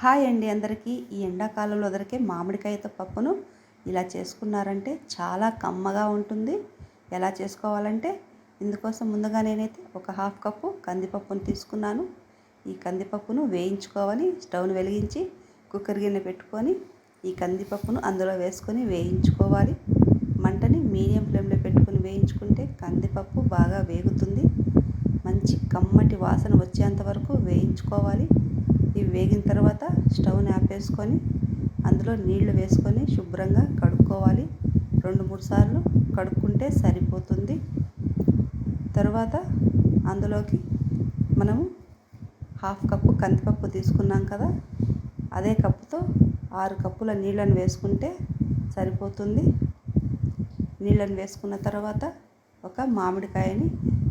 Hi అండి అందరికీ. ఈ ఎండాకాలంలో దొరికే మామిడికాయతో పప్పును ఇలా చేసుకున్నారంటే చాలా కమ్మగా ఉంటుంది. ఎలా చేసుకోవాలంటే ఇందుకోసం ముందుగా నేనైతే ఒక హాఫ్ కప్పు కందిపప్పును తీసుకున్నాను. ఈ కందిపప్పును వేయించుకోవాలి. స్టవ్ను వెలిగించి కుక్కర్ గిన్నె పెట్టుకొని ఈ కందిపప్పును అందులో వేసుకొని వేయించుకోవాలి. మంటని మీడియం ఫ్లేమ్లో పెట్టుకొని వేయించుకుంటే కందిపప్పు బాగా వేగుతుంది. మంచి కమ్మటి వాసన వచ్చేంత వరకు వేయించుకోవాలి. ఇవి వేగిన తర్వాత స్టవ్ని ఆపేసుకొని అందులో నీళ్ళు వేసుకొని శుభ్రంగా కడుక్కోవాలి. రెండు మూడు సార్లు కడుక్కుంటే సరిపోతుంది. తర్వాత అందులోకి మనము హాఫ్ కప్పు కందిపప్పు తీసుకున్నాం కదా అదే కప్పుతో ఆరు కప్పుల నీళ్ళను వేసుకుంటే సరిపోతుంది. నీళ్ళని వేసుకున్న తర్వాత ఒక మామిడికాయని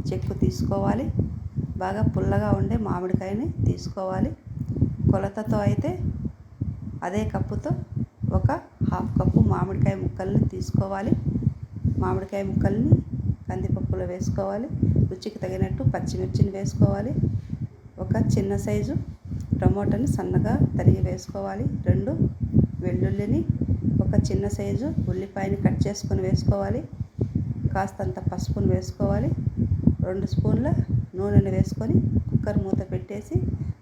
చెక్కు తీసుకోవాలి. బాగా పుల్లగా ఉండే మామిడికాయని తీసుకోవాలి. కొలతతో అయితే అదే కప్పుతో ఒక హాఫ్ కప్పు మామిడికాయ ముక్కల్ని తీసుకోవాలి. మామిడికాయ ముక్కల్ని కందిపప్పులో వేసుకోవాలి. రుచికి తగినట్టు పచ్చిమిర్చిని వేసుకోవాలి. ఒక చిన్న సైజు టమోటాని సన్నగా తరిగి వేసుకోవాలి. రెండు వెల్లుల్లిని ఒక చిన్న సైజు ఉల్లిపాయని కట్ చేసుకొని వేసుకోవాలి. కాస్తంత పసుపును వేసుకోవాలి. రెండు స్పూన్ల నూనెను వేసుకొని కుక్కర్ మూత పెట్టేసి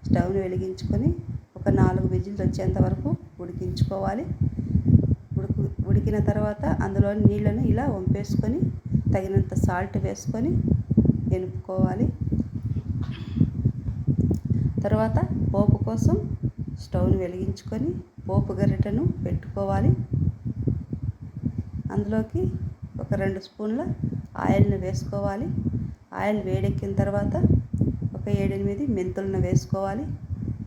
స్టవ్ని వెలిగించుకొని ఒక నాలుగు విజిల్స్ వచ్చేంత వరకు ఉడికించుకోవాలి. ఉడుకు ఉడికిన తర్వాత అందులో నీళ్ళను ఇలా వంపేసుకొని తగినంత సాల్ట్ వేసుకొని ఎనుపుకోవాలి తర్వాత పోపు కోసం స్టవ్ని వెలిగించుకొని పోపు గరిటెను పెట్టుకోవాలి. అందులోకి ఒక రెండు స్పూన్ల ఆయిల్ని వేసుకోవాలి. ఆయిల్ వేడెక్కిన తర్వాత ఒక ఏడెనిమిది మెంతులను వేసుకోవాలి.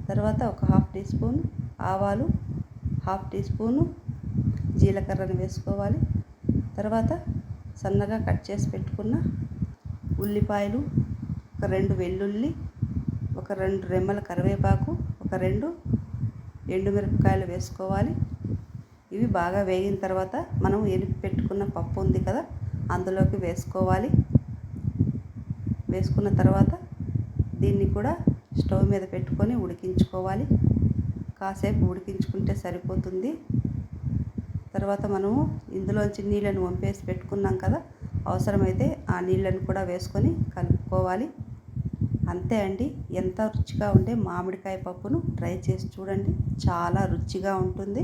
తర్వాత ఒక హాఫ్ టీ స్పూన్ ఆవాలు హాఫ్ టీ స్పూను జీలకర్రను వేసుకోవాలి. తర్వాత సన్నగా కట్ చేసి పెట్టుకున్న ఉల్లిపాయలు ఒక రెండు వెల్లుల్లి ఒక రెండు రెమ్మల కరివేపాకు ఒక రెండు ఎండుమిరపకాయలు వేసుకోవాలి. ఇవి బాగా వేగిన తర్వాత మనం ఎనిపి పెట్టుకున్న పప్పు ఉంది కదా అందులోకి వేసుకోవాలి. వేసుకున్న తర్వాత దీన్ని కూడా స్టవ్ మీద పెట్టుకొని ఉడికించుకోవాలి. కాసేపు ఉడికించుకుంటే సరిపోతుంది. తర్వాత మనము ఇందులోంచి నీళ్ళను వంపేసి పెట్టుకున్నాం కదా అవసరమైతే ఆ నీళ్ళను కూడా వేసుకొని కలుపుకోవాలి. అంతే అండి. ఎంత రుచిగా ఉండే మామిడికాయ పప్పును ట్రై చేసి చూడండి. చాలా రుచిగా ఉంటుంది.